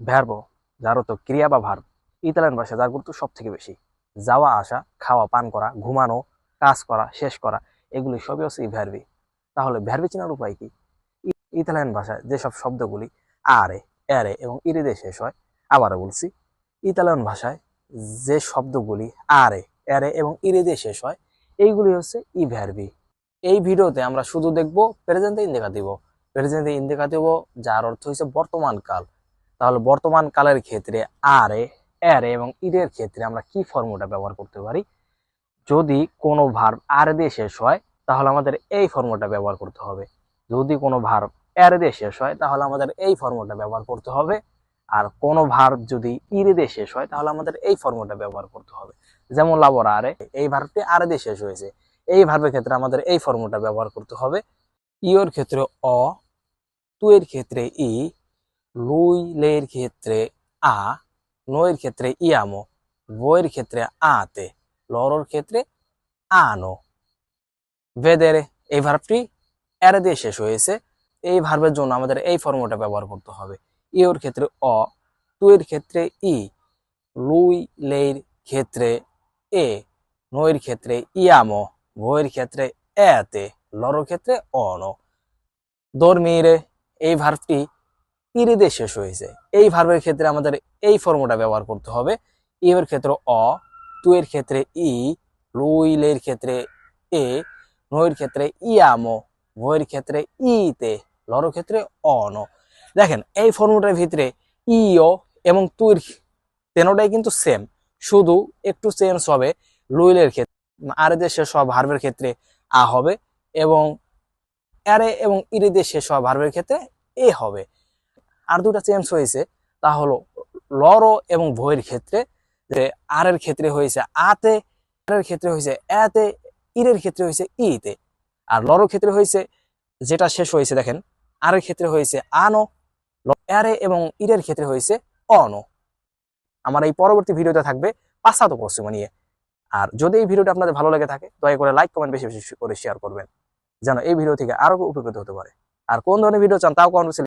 ভ্যারবো যার অর্থ ক্রিয়া বা ভার্ব ইতালিয়ান ভাষায় যার গুরুত্ব সব থেকে বেশি। যাওয়া, আসা, খাওয়া, পান করা, ঘুমানো, কাজ করা, শেষ করা, এগুলি সবই হচ্ছে ভ্যারবি তাহলে ভ্যারবি চেনার উপায় কি? ইতালিয়ান ভাষায় যেসব শব্দগুলি আরে, এরে এবং ইরিদে শেষ হয়, আবারও বলছি, ইতালিয়ান ভাষায় যে শব্দগুলি আরে, এরে এবং ইরিদে শেষ হয়, এইগুলি হচ্ছে ই ভ্যারবি এই ভিডিওতে আমরা শুধু দেখব প্রেজেন্টে ইন্ডিকাটিভ প্রেজেন্টে ইন্ডিকাটিভ যার অর্থ হচ্ছে বর্তমান কাল। তাহলে বর্তমান কালের ক্ষেত্রে আরে এরে এবং ইরের ক্ষেত্রে আমরা কি ফর্মুলা ব্যবহার করতে পারি? যদি কোনো ভার্ব আর দিয়ে শেষ হয়, তাহলে আমাদের এই ফর্মুলাটা ব্যবহার করতে হবে। যদি কোনো ভার্ব এর দিয়ে শেষ হয়, তাহলে আমাদের এই ফর্মুলাটা ব্যবহার করতে হবে। আর কোনো ভার্ব যদি ইরে দিয়ে শেষ হয়, তাহলে আমাদের এই ফর্মুলাটা ব্যবহার করতে হবে। যেমন লাবরা আরে, এই ভার্বটি আরে দিয়ে শেষ হয়েছে। এই ভার্বের ক্ষেত্রে আমাদের এই ফর্মুলাটা ব্যবহার করতে হবে। ইওর ক্ষেত্রে অ, তুয়ের ক্ষেত্রে ই লুই লের ক্ষেত্রে আ নয়ের ক্ষেত্রে ইয়ামো, বইয়ের ক্ষেত্রে আতে, লরোর ক্ষেত্রে আনো। ভেদের এই ভার্বটি এর দিয়ে শেষ হয়েছে। এই ভার্বের জন্য আমাদের এই ফর্মুলাটা ব্যবহার করতে হবে। ইওর ক্ষেত্রে অ তুয়ের ক্ষেত্রে ই লুই লের ক্ষেত্রে এ নয়ের ক্ষেত্রে ইয়ামো, বইয়ের ক্ষেত্রে এতে, লরোর ক্ষেত্রে অন। দর্মিরে এই ভার্বটি ইরিদে শেষ হয়েছে এই ভার্বের ক্ষেত্রে আমাদের এই ফর্মুলা ব্যবহার করতে হবে। ইয়ের ক্ষেত্রে অ তুয়ের ক্ষেত্রে ই লুইলের ক্ষেত্রে এ, নয়ের ক্ষেত্রে ইয়ামো, ভয়ের ক্ষেত্রে ইতে লরোর ক্ষেত্রে অন। দেখেন, এই ফর্মুলাটার ভিতরে ইও এবং তুইর তেনোটাই কিন্তু সেম শুধু একটু চেঞ্জ হবে লুইলের ক্ষেত্রে, আর যে শেষ হওয়া ভার্বের ক্ষেত্রে আ হবে এবং এরে এবং ইরিদে শেষ হওয়া ভার্বের ক্ষেত্রে এ হবে। আর দুটা চেঞ্জ হয়েছে, তা হলো লরো এবং ভয়ের ক্ষেত্রে, যে আর এর ক্ষেত্রে হয়েছে আতে এর ক্ষেত্রে হয়েছে এতে ইরের ক্ষেত্রে হয়েছে ইতে। আর লরোর ক্ষেত্রে হয়েছে, যেটা শেষ হয়েছে দেখেন, আর এর ক্ষেত্রে হয়েছে আনো এরে এবং ইরের ক্ষেত্রে হয়েছে অনো। আমার এই পরবর্তী ভিডিওতে থাকবে পাঁচাতো পশ্চিম নিয়ে। আর যদি এই ভিডিওটা আপনাদের ভালো লেগে থাকে, দয়া করে লাইক কমেন্ট বেশি বেশি করে শেয়ার করবেন, যেন এই ভিডিও থেকে আরও উপকৃত হতে পারে। আর কোন ধরনের ভিডিও চান তাও কমেন্ট